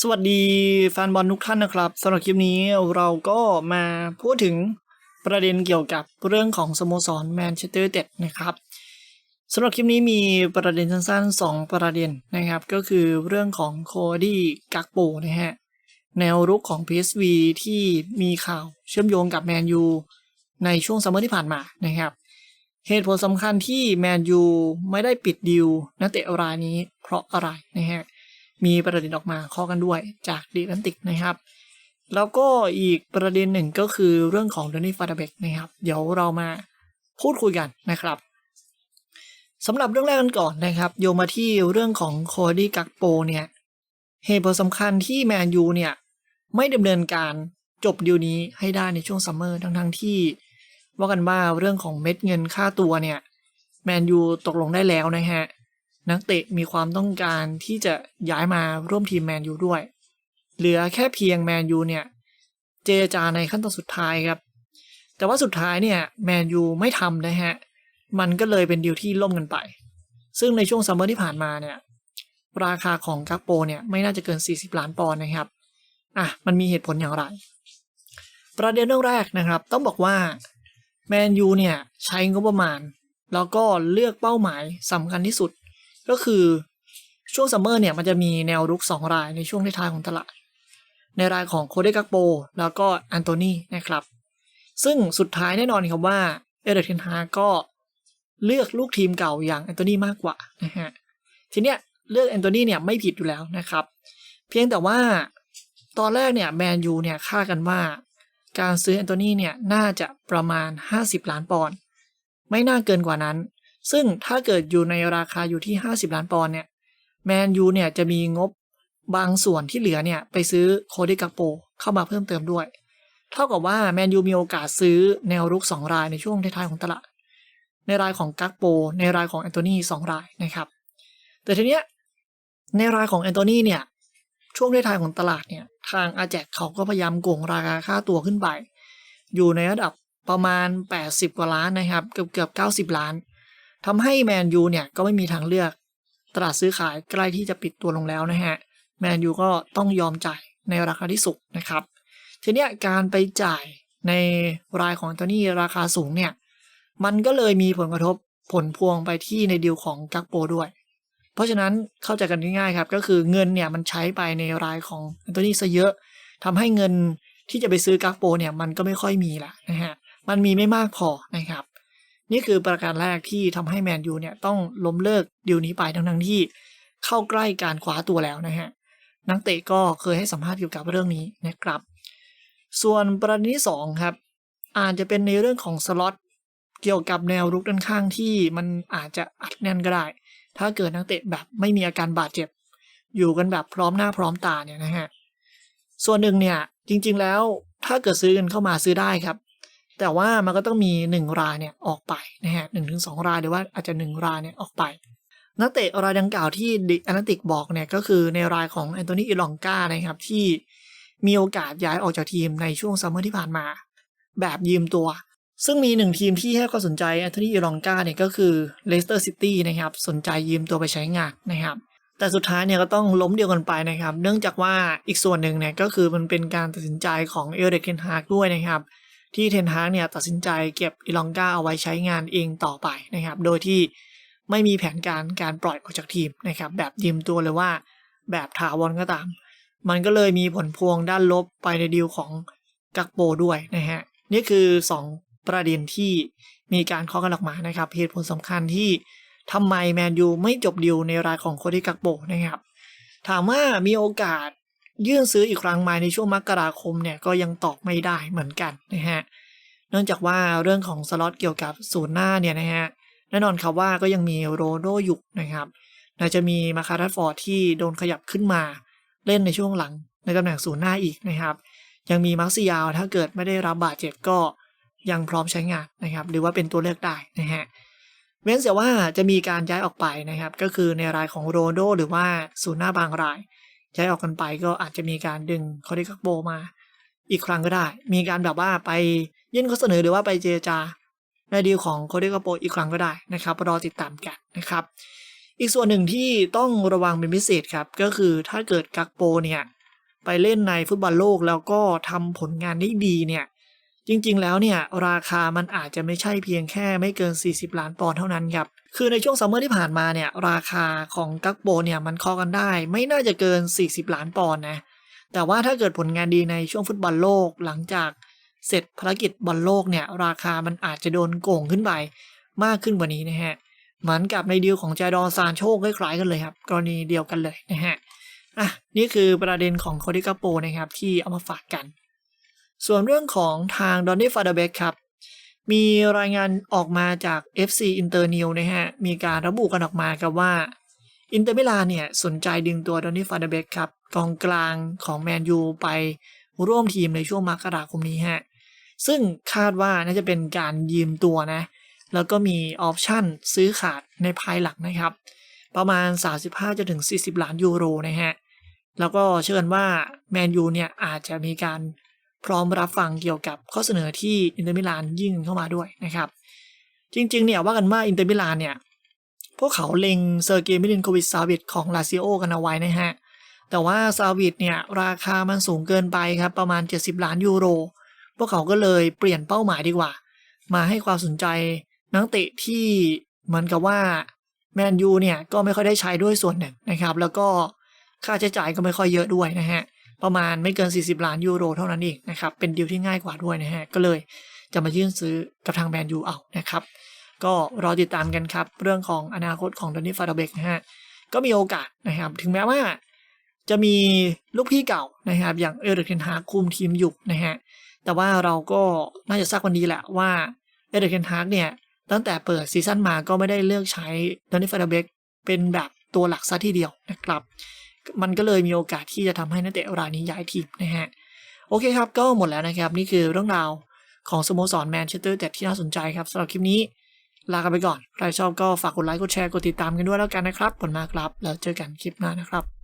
สวัสดีแฟนบอลทุกท่านนะครับสำหรับคลิปนี้เราก็มาพูดถึงประเด็นเกี่ยวกับเรื่องของสโมสรแมนเชสเตอร์เต็ดนะครับสำหรับคลิปนี้มีประเด็นสั้นๆ 2 ประเด็นนะครับ ก็คือเรื่องของโคดี้กักโปนะฮะแนวรุกของ PSV ที่มีข่าวเชื่อมโยงกับแมนยูในช่วงซัมเมอร์ที่ผ่านมานะครับ เหตุผลสำคัญที่แมนยูไม่ได้ปิดดิวนักเตะรายนี้เพราะอะไรนะฮะ มีประเด็นออกมาข้อกันด้วยจากดีแลนติกนะครับ แล้วก็อีกประเด็นหนึ่งก็คือเรื่องของดนนี่ฟาดาเบกนะครับ เดี๋ยวเรามาพูดคุยกันนะครับสำหรับเรื่องแรกกันก่อนนะครับ โยมาที่เรื่องของโคดี้กักโปเนี่ยเหตุผลสำคัญที่แมนยูเนี่ยไม่ดำเนินการจบดีลนี้ให้ได้ในช่วงซัมเมอร์ทั้งๆที่ ว่ากันว่าเรื่องของเม็ดเงินค่าตัวเนี่ยแมนยูตกลงได้แล้วนะฮะ นักเตะมีความต้องการที่จะย้ายมาร่วมทีมแมนยูด้วย เหลือแค่เพียงแมนยูเนี่ย เจรจาในขั้นตอนสุดท้ายครับ แต่ว่าสุดท้ายเนี่ยแมนยูไม่ทำนะฮะ มันก็เลยเป็นดีลที่ล่มกันไป ซึ่งในช่วงซัมเมอร์ที่ผ่านมาเนี่ย ราคาของกักโปเนี่ยไม่น่าจะเกิน 40 ล้านปอนด์นะครับ อะ มันมีเหตุผลอย่างไร ประเด็นเรื่องแรกนะครับ ต้องบอกว่าแมนยูเนี่ยใช้งบประมาณ แล้วก็เลือกเป้าหมายสำคัญที่สุด ก็คือช่วงซัมเมอร์เนี่ยมันจะมีแนวรุก 2 รายในช่วงท้ายๆของตลาด ในรายของโคเดกักโปแล้วก็อันโตนีนะครับ ซึ่งสุดท้ายแน่นอนครับว่าเอเดรเทนฮาก็เลือกลูกทีมเก่าอย่างแอนโทนีมากกว่านะฮะทีเนี้ยเลือกแอนโทนีเนี่ยไม่ผิดอยู่แล้วนะครับ เพียงแต่ว่าตอนแรกเนี่ยแมนยูเนี่ยคาดกันว่า การซื้อแอนโทนีเนี่ยน่าจะประมาณ 50 ล้านปอนด์ไม่น่าเกินกว่านั้น ซึ่งถ้าเกิดอยู่ในราคาอยู่ที่ 50 ล้านปอนด์เนี่ยแมนยูเนี่ยจะมีงบบางส่วนที่เหลือเนี่ยไปซื้อโคดิกาโปเข้ามาเพิ่มเติมด้วย เท่ากับว่าแมนยูมีโอกาสซื้อแนวรุก 2 รายในช่วงท้ายๆของตลาด ในรายของกักโป ในรายของแอนโทนีสองรายนะครับ แต่ทีเนี้ยในรายของแอนโทนีเนี่ยช่วงท้ายๆของตลาดเนี่ยทางอาแจกเขาก็พยายามโกงราคาค่าตัวขึ้นไป อยู่ในระดับประมาณ 80 กว่าล้านนะครับ เกือบเกือบ90 ล้าน ทำให้แมนยูเนี่ยก็ไม่มีทางเลือก ตลาดซื้อขายใกล้ที่จะปิดตัวลงแล้วนะฮะแมนยูก็ต้องยอมจ่ายในราคาที่สูงนะครับ ทีนี้การไปจ่ายในรายของแอนโทนี่ราคาสูงเนี่ยมันก็เลยมีผลกระทบผลพวงไปที่ในดีลของกักโปด้วย เพราะฉะนั้นเข้าใจกันง่ายๆครับ ก็คือเงินเนี่ยมันใช้ไปในรายของแอนโทนี่ซะเยอะทำให้เงินที่จะไปซื้อกักโปเนี่ยมันก็ไม่ค่อยมีละนะฮะมันมีไม่มากพอนะครับ นี่คือประการแรกที่ทำให้แมนยูเนี่ยต้องล้มเลิกดีลนี้ไปทั้งๆที่เข้าใกล้การคว้าตัวแล้วนะฮะนักเตะก็เคยให้สัมภาษณ์เกี่ยวกับเรื่องนี้นะครับ ส่วนประเด็นที่สองครับอาจจะเป็นในเรื่องของสล็อตเกี่ยวกับแนวรุกด้านข้างที่มันอาจจะอัดแน่นก็ได้ ถ้าเกิดนักเตะแบบไม่มีอาการบาดเจ็บ อยู่กันแบบพร้อมหน้าพร้อมตาเนี่ยนะฮะส่วนหนึ่งเนี่ยจริงๆแล้วถ้าเกิดซื้อกันเข้ามาซื้อได้ครับ แต่ว่ามันก็ต้องมี 1 รายเนี่ยออกไปนะฮะหนึ่งถึงสองรายหรือว่าอาจจะ 1 รายเนี่ยออกไป นักเตะรายดังกล่าวที่ดิแอนาติกบอกเนี่ยก็คือในรายของแอนโทนีอิลองกานะครับที่มีโอกาสย้ายออกจากทีมในช่วงซัมเมอร์ที่ผ่านมา แบบยืมตัว ซึ่งมีหนึ่งทีมที่ให้ความสนใจแอนโทนีอิลองกาเนี่ยก็คือเลสเตอร์ซิตี้นะครับสนใจยืมตัวไปใช้งานนะครับแต่สุดท้ายเนี่ยก็ต้องล้มเดียวกันไปนะครับ เนื่องจากว่าอีกส่วนหนึ่งเนี่ยก็คือมันเป็นการตัดสินใจของเอลเดกเกนฮาร์กด้วยนะครับ ที่เทนฮากเนี่ยตัดสินใจเก็บอีลองกาเอาไว้ใช้งานเองต่อไปนะครับ โดยที่ไม่มีแผนการการปล่อยออกจากทีมนะครับ แบบยืมตัวหรือว่า แบบถาวรก็ตาม มันก็เลยมีผลพวงด้านลบไปในดีลของกักโปด้วยนะฮะ นี่คือ 2 ประเด็นที่มีการข้อกันออกมานะครับ เหตุผลสำคัญที่ทำไมแมนยูไม่จบดีลในรายของโคดิกักโปนะครับ ถามว่ามีโอกาส ยื่นซื้ออีกครั้งไหมในช่วงมกราคมเนี่ยก็ยังตอบไม่ได้เหมือนกันนะฮะเนื่องจากว่าเรื่องของสล็อตเกี่ยวกับศูนย์หน้าเนี่ยนะฮะแน่นอนครับว่าก็ยังมีโรโดอยู่นะครับเราจะมีมาคารัตฟอร์ดที่โดนขยับขึ้นมา เล่นในช่วงหลังในตำแหน่งศูนย์หน้าอีกนะครับ ยังมีมาร์ซิยาวถ้าเกิดไม่ได้รับบาดเจ็บก็ยังพร้อมใช้งานนะครับ หรือว่าเป็นตัวเลือกได้นะฮะเว้นเสียว่าจะมีการย้ายออกไปนะครับ ก็คือในรายของโรโดหรือว่าศูนย์หน้าบางราย ย้ายออกกันไปก็อาจจะมีการดึงคอริคักโบมา อีกครั้งก็ได้ มีการแบบว่าไปยื่นข้อเสนอหรือว่าไปเจรจาในดีลของโคเดกโปอีกครั้งก็ได้นะครับรอติดตามกันนะครับ อีกส่วนหนึ่งที่ต้องระวังเป็นพิเศษครับ ก็คือถ้าเกิดกักโปเนี่ยไปเล่นในฟุตบอลโลกแล้วก็ทำผลงานได้ดีเนี่ยจริงๆแล้วเนี่ยราคามันอาจจะไม่ใช่เพียงแค่ไม่เกิน 40 ล้านปอนด์เท่านั้นครับ คือในช่วงซัมเมอร์ที่ผ่านมาเนี่ย ราคาของกักโบเนี่ยมันคอกันได้ ไม่น่าจะเกิน 40 ล้านปอนด์นะ แต่ว่าถ้าเกิดผลงานดีในช่วงฟุตบอลโลกหลังจากเสร็จภารกิจบอลโลกเนี่ย ราคามันอาจจะโดนโกงขึ้นไป มากขึ้นกว่านี้นะฮะ เหมือนกับในดีลของจาดอนซานโชคคล้ายๆกันเลยครับ กรณีเดียวกันเลยนะฮะอะนี่คือประเด็นของโคดิกาโปนะครับที่เอามาฝากกัน ส่วนเรื่องของทางดอนนี่ฟาเดเบกครับ มีรายงานออกมาจาก FC Inter New นะฮะ มีการระบุกันออกมาครับว่า อินเตอร์มิลานเนี่ยสนใจดึงตัวดอนนี่ฟาเดเบกครับ กองกลางของแมนยูไปร่วมทีมในช่วงมกราคมนี้ฮะ ซึ่งคาดว่าน่าจะเป็นการยืมตัวนะ แล้วก็มีออปชั่นซื้อขาดในภายหลังนะครับ ประมาณ 35-40 ล้านยูโรนะฮะ แล้วก็เชื่อกันว่าแมนยูเนี่ยอาจจะมีการ พร้อมรับฟังเกี่ยวกับข้อเสนอที่อินเตอร์มิลานยื่นเข้ามาด้วยนะครับ จริงๆเนี่ยว่ากันว่าอินเตอร์มิลานเนี่ยพวกเขาเล็งเซอร์เกย์มิลินโควิชซาวิดของลาซิโอกันเอาไว้นะฮะแต่ว่าซาวิดเนี่ยราคามันสูงเกินไปครับประมาณ 70 ล้านยูโร พวกเขาก็เลยเปลี่ยนเป้าหมายดีกว่า มาให้ความสนใจนักเตะที่เหมือนกับว่าแมนยูเนี่ยก็ไม่ค่อยได้ใช้ด้วยส่วนหนึ่งนะครับ แล้วก็ค่าใช้จ่ายก็ไม่ค่อยเยอะด้วยนะฮะ ประมาณไม่เกิน 40 ล้านยูโรเท่านั้นเองนะครับ เป็นดีลที่ง่ายกว่าด้วยนะฮะ ก็เลยจะมายื่นซื้อกับทางแมนยูเอานะครับ ก็รอติดตามกันครับ เรื่องของอนาคตของดอนนี่ฟาดาเบกนะฮะ ก็มีโอกาสนะครับ ถึงแม้ว่าจะมีลูกพี่เก่านะครับ อย่างเอริกเทนฮากคุมทีมอยู่นะฮะ แต่ว่าเราก็น่าจะทราบวันนี้แหละว่าเอริกเทนฮากเนี่ยตั้งแต่เปิดซีซั่นมาก็ไม่ได้เลือกใช้ดอนนี่ฟาดาเบกเป็นแบบตัวหลักซะทีเดียวนะครับ มันก็เลยมีโอกาสที่จะทำให้นักเตะรายนี้ย้ายทีมนะฮะ โอเคครับ ก็หมดแล้วนะครับ นี่คือเรื่องราวของสโมสรแมนเชสเตอร์แต่ที่น่าสนใจครับสำหรับคลิปนี้ ลากันไปก่อน ใครชอบก็ฝากกดไลค์ กดแชร์ กดติดตามกันด้วยแล้วกันนะครับขอบคุณมากครับ แล้วเจอกันคลิปหน้านะครับ